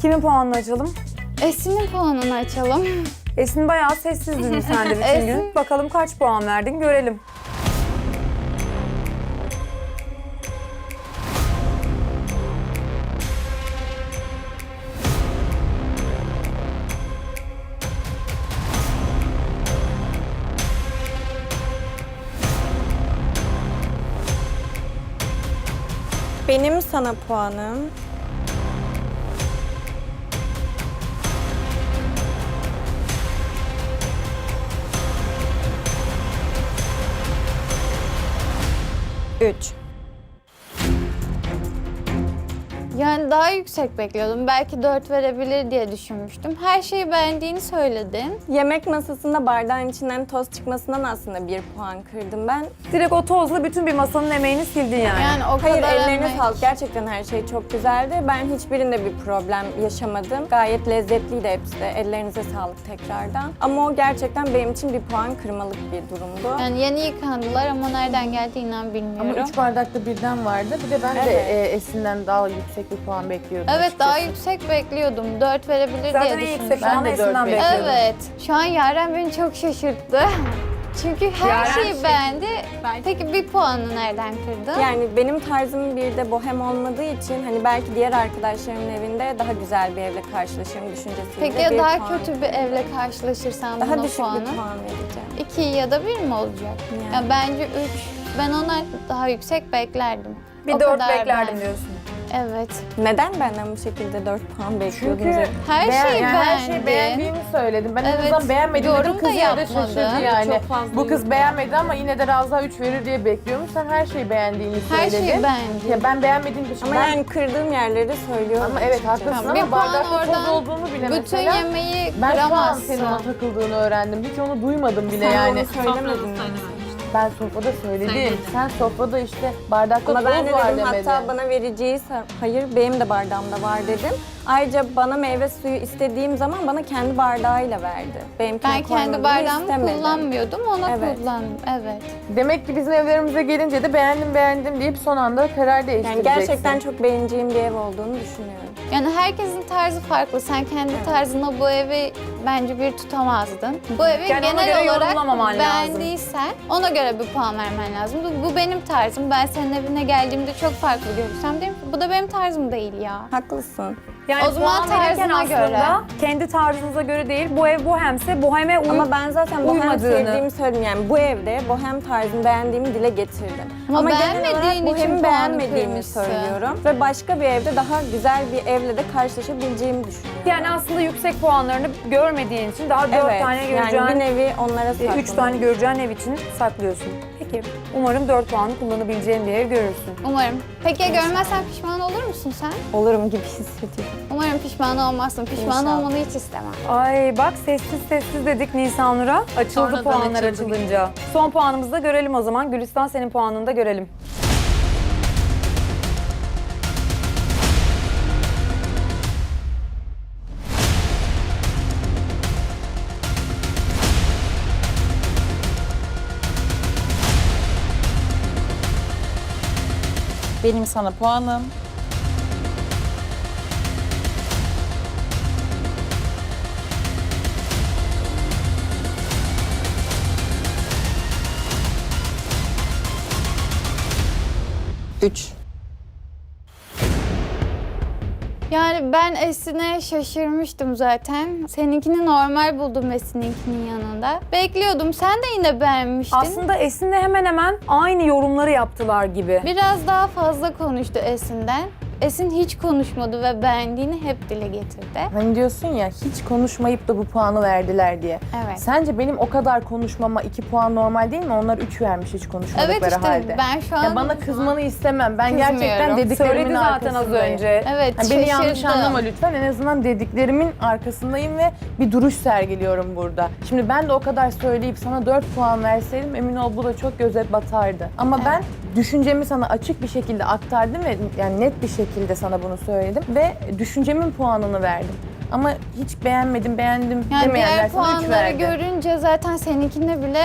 Kimin puanını açalım? Esin'in puanını açalım. Esin bayağı sessizdin sen de bütün Esin- gün. Bakalım kaç puan verdin görelim. Benim sana puanım. 3 Daha yüksek bekliyordum. Belki 4 verebilir diye düşünmüştüm. Her şeyi beğendiğini söyledin. Yemek masasında bardağın içinden toz çıkmasından aslında bir puan kırdım ben. Direkt o tozla bütün bir masanın emeğini sildin yani. Yani o Hayır kadar ellerine emek. sağlık. Gerçekten her şey çok güzeldi. Ben hiçbirinde bir problem yaşamadım. Gayet lezzetliydi hepsi de. Ellerinize sağlık tekrardan. Ama o gerçekten benim için bir puan kırmalık bir durumdu. Yani yeni yıkandılar ama nereden geldi inan bilmiyorum. Ama üç bardakta birden vardı. Bir de ben de e, Esin'den daha yüksek bir puan bekliyordum. Evet daha açıkçası. yüksek bekliyordum. 4 verebilir Zaten diye en yüksek düşünmüştüm. Ben puanı de Esin'den dört bekliyordum. Evet. Şu an Yaren beni çok şaşırttı. Çünkü her Yaren şeyi şey- beğendi. Peki bir puanı nereden kırdın? Yani benim tarzım bir de bohem olmadığı için hani belki diğer arkadaşlarımın evinde daha güzel bir evle karşılaşırım düşüncesiyle Peki ya bir daha puan. kötü bir evle karşılaşırsan daha buna düşük puanı? bir puan vereceğim. 2 ya da 1 mi olacak? Yani. Ya bence 3. Ben ona daha yüksek beklerdim. Bir O dört kadar beklerdim ben- diyorsun. Evet. Neden benden bu şekilde 4 puan bekliyordunuz? Çünkü Her beğen- şeyi yani her beğendi. şeyi beğendiğimi söyledim. Ben en Evet, azından beğenmedim yorum dedim. da Kız yine de yapmadı. şaşırdı yani. Çok fazla Bu kız yorum beğenmedi ama yine de Ravza 3 verir diye bekliyormuş. Sen her şeyi beğendiğini Her söyledin. şeyi beğendi. Ya ben beğenmediğim için Ama ben... yani kırdığım yerleri söylüyorum. Ama evet haklısın Bir ama puan bardakta toz oradan olduğunu bile Bütün mesela... yemeği Ben şu an senin ona takıldığını öğrendim. Hiç onu duymadım bile Sen yani. onu söylemedin mi? Ben sofrada söyledim. Sen sofrada işte bardakta Ama toz ben de var dedim demedin. hatta bana vereceği hayır benim de bardağımda var dedim. Ayrıca bana meyve suyu istediğim zaman bana kendi bardağıyla verdi. Benimkine Ben kendi bardağımı kullanmıyordum, ona Evet. kullandım. Evet. Demek ki bizim evlerimize gelince de beğendim beğendim deyip son anda karar Yani değiştireceksin. gerçekten çok beğeneceğim bir ev olduğunu düşünüyorum. Yani herkesin tarzı farklı. Sen kendi tarzına bu evi bence bir tutamazdın. Bu evi Yani ona göre genel olarak yorumlamaman lazım. beğendiysen ona göre bir puan vermen lazım. Bu, bu benim tarzım. Ben senin evine geldiğimde çok farklı görürsem derim ki bu da benim tarzım değil ya. Haklısın. Yani O zaman tarzına göre. kendi tarzınıza göre değil, bu ev bohemse boheme uy Ama ben zaten bohem uymadığını. sevdiğimi söyledim. Yani bu evde bohem tarzını beğendiğimi dile getirdim. Ama genel beğenmediğin için bohemi puanı beğenmediğimi kırmışsın. söylüyorum. Ve başka bir evde daha güzel bir evle de karşılaşabileceğimi düşünüyorum. Yani aslında yüksek puanlarını görmediğin için daha dört evet, tane göreceğin, yani bir nevi onlara e, sakladım. üç tane göreceğin ev için saklıyorsun. Peki, umarım dört puanı kullanabileceğin bir ev görürsün. Umarım. Peki ya görmezsen pişman olur musun sen? Olurum gibi hissediyorum. Umarım pişman olmazsın. Pişman İnşallah. olmanı hiç istemem. Ay bak sessiz sessiz dedik Nisanur'a. Açıldı Sonradan puanlar açıldı. açılınca. Son puanımızı da görelim o zaman. Gülistan senin puanını da görelim. Benim sana puanım. Üç. Yani ben Esin'e şaşırmıştım zaten. Seninkini normal buldum Esin'inkinin yanında. Bekliyordum. Sen de yine beğenmiştin. Aslında Esin'le hemen hemen aynı yorumları yaptılar gibi. Biraz daha fazla konuştu Esin'den. Esin hiç konuşmadı ve beğendiğini hep dile getirdi. Hani diyorsun ya hiç konuşmayıp da bu puanı verdiler diye. Evet. Sence benim o kadar konuşmama 2 puan normal değil mi? Onlar 3 vermiş hiç konuşmadıkları Evet işte halde. ben şu an... Ya bana kızmanı istemem. Ben Kızmıyorum. gerçekten dediklerimin Söyledi zaten az arkasındayım. önce. Evet Yani beni yanlış şaşırdım. anlama lütfen. En azından dediklerimin arkasındayım ve bir duruş sergiliyorum burada. Şimdi ben de o kadar söyleyip sana 4 puan verseydim emin ol bu da çok göze batardı. Ama ben düşüncemi sana açık bir şekilde aktardım ve yani net bir şekilde sana bunu söyledim ve düşüncemin puanını verdim. Ama hiç beğenmedim, beğendim Yani demeyenler diğer sana 3 puanları verdi. görünce zaten seninkine bile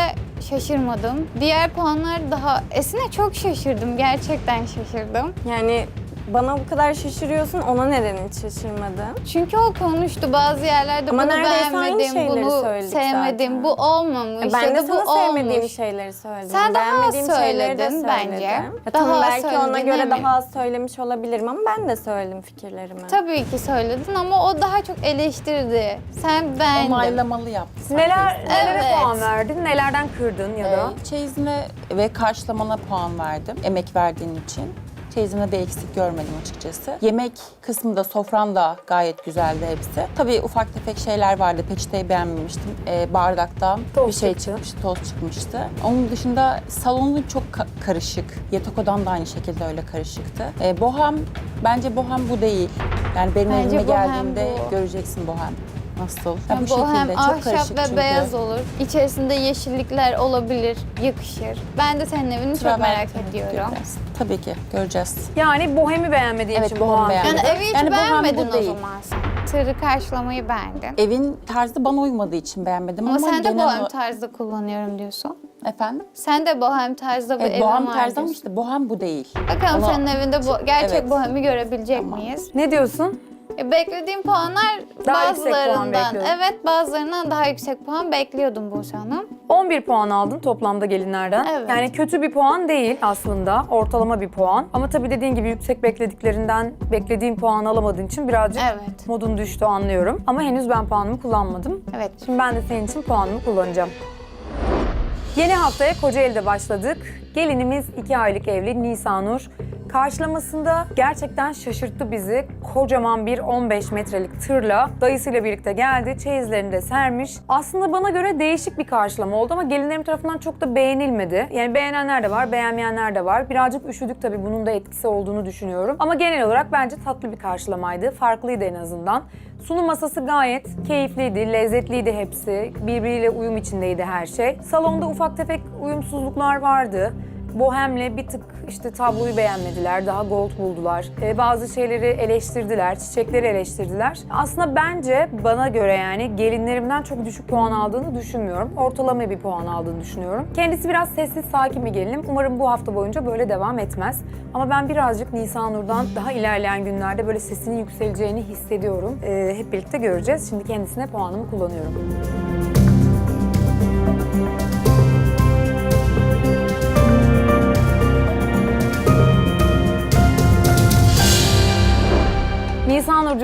şaşırmadım. Diğer puanlar daha... Esin'e çok şaşırdım. Gerçekten şaşırdım. Yani Bana bu kadar şaşırıyorsun, ona neden hiç şaşırmadın? Çünkü o konuştu bazı yerlerde Ama bunu neredeyse aynı beğenmedim, şeyleri bunu söyledik sevmedim, zaten. bu olmamış ben ya de da bu sana sevmediğim olmuş. şeyleri söyledim. Sen daha az Beğenmediğim şeyleri de söyledin söyledim. bence. Ya Daha tamam az belki ona söyledin, göre eminim. daha az söylemiş olabilirim ama ben de söyledim fikirlerimi. Tabii ki söyledin ama o daha çok eleştirdi. Sen beğendin. Onaylamalı yaptı. sanki Neler, nelere Evet. puan verdin? Nelerden kırdın ya da? Ee, çeyizine ve karşılamana puan verdim. Emek verdiğin için. Çeyizimde de eksik görmedim açıkçası. Yemek kısmı da sofran da gayet güzeldi hepsi. Tabii ufak tefek şeyler vardı. Peçeteyi beğenmemiştim. Ee, bardakta Toz bir şey çıkmıştı, toz çıkmıştı. Onun dışında salonu çok ka- karışık. Yatak odam da aynı şekilde öyle karışıktı. Ee, bohem, bence bohem bu değil. Yani benim Bence evime bohem geldiğinde bu. göreceksin bohem. Nasıl? Ya Yani bu hem çok ahşap karışık ve çünkü. beyaz olur. İçerisinde yeşillikler olabilir, yakışır. Ben de senin evini çok Traverten merak ediyorum. göreceğiz. Tabii ki göreceğiz. Yani bohemi beğenmediğin Evet, için bohem puan beğenmedim. Yani evi hiç Yani bu bu beğenmedin o değil. zaman. Tırı karşılamayı beğendin. Evin tarzı bana uymadığı için beğenmedim ama, Ama sen de bohem o- tarzda kullanıyorum diyorsun. Efendim? Sen de bohem tarzda bir Evet, evin bohem var tarzı ama diyorsun. işte bohem bu değil. Bakalım Ona- senin evinde bu gerçek Evet. bohemi görebilecek Tamam. miyiz? Ne diyorsun? E, beklediğim puanlar Daha yüksek puan bazılarından, bekliyordun. evet bazılarından daha yüksek puan bekliyordum Buse Hanım. 11 puan aldın toplamda gelinlerden. Evet. Yani kötü bir puan değil aslında. Ortalama bir puan. Ama tabii dediğin gibi yüksek beklediklerinden beklediğin puanı alamadığın için birazcık Evet. modun düştü anlıyorum. Ama henüz ben puanımı kullanmadım. Evet. Şimdi ben de senin için puanımı kullanacağım. Yeni haftaya Kocaeli'de başladık. Gelinimiz 2 aylık evli Nisanur. Karşılamasında gerçekten şaşırttı bizi. Kocaman bir 15 metrelik tırla dayısıyla birlikte geldi. Çeyizlerini de sermiş. Aslında bana göre değişik bir karşılama oldu ama gelinlerim tarafından çok da beğenilmedi. Yani beğenenler de var, beğenmeyenler de var. Birazcık üşüdük tabii bunun da etkisi olduğunu düşünüyorum. Ama genel olarak bence tatlı bir karşılamaydı. Farklıydı en azından. Sunum masası gayet keyifliydi, lezzetliydi hepsi. Birbiriyle uyum içindeydi her şey. Salonda ufak tefek uyumsuzluklar vardı. Bohem'le bir tık işte tabloyu beğenmediler, daha gold buldular. Ee, bazı şeyleri eleştirdiler, çiçekleri eleştirdiler. Aslında bence bana göre yani gelinlerimden çok düşük puan aldığını düşünmüyorum. Ortalama bir puan aldığını düşünüyorum. Kendisi biraz sessiz, sakin bir gelinim. Umarım bu hafta boyunca böyle devam etmez. Ama ben birazcık Nisanur'dan daha ilerleyen günlerde böyle sesinin yükseleceğini hissediyorum. Ee, hep birlikte göreceğiz. Şimdi kendisine puanımı kullanıyorum.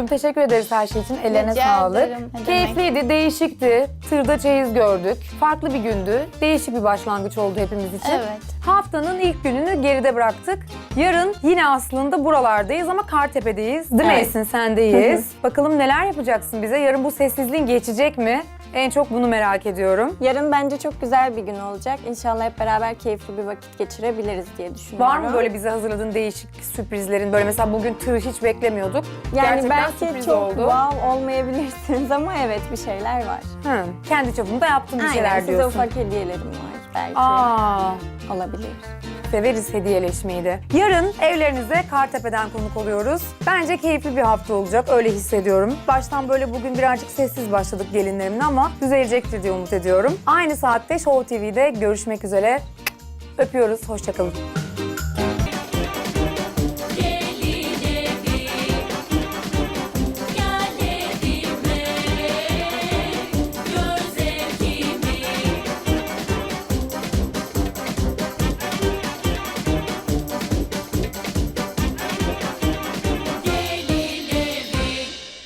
Teşekkür ederiz her şey için. Ellerine Rica sağlık. ederim. Ne. Keyifliydi, değişikti. Tırda çeyiz gördük. Farklı bir gündü. Değişik bir başlangıç oldu hepimiz için. Evet. Haftanın ilk gününü geride bıraktık. Yarın yine aslında buralardayız ama Kartepe'deyiz. Değil mi Evet. Esin? Sendeyiz. Bakalım neler yapacaksın bize? Yarın bu sessizliğin geçecek mi? En çok bunu merak ediyorum. Yarın bence çok güzel bir gün olacak. İnşallah hep beraber keyifli bir vakit geçirebiliriz diye düşünüyorum. Var mı böyle bize hazırladığın değişik sürprizlerin? Böyle mesela bugün tığ hiç beklemiyorduk. Yani Gerçekten belki sürpriz çok oldu. wow olmayabilirsiniz ama evet bir şeyler var. Hı, kendi çapımda yaptığım bir Aynen şeyler size diyorsun. ufak hediyelerim var belki. Aa, Olabilir. Severiz hediyeleşmeyi de. Yarın evlerinize Kartepe'den konuk oluyoruz. Bence keyifli bir hafta olacak, öyle hissediyorum. Baştan böyle bugün birazcık sessiz başladık gelinlerimle ama düzelecektir diye umut ediyorum. Aynı saatte Show TV'de görüşmek üzere. Öpüyoruz, hoşçakalın.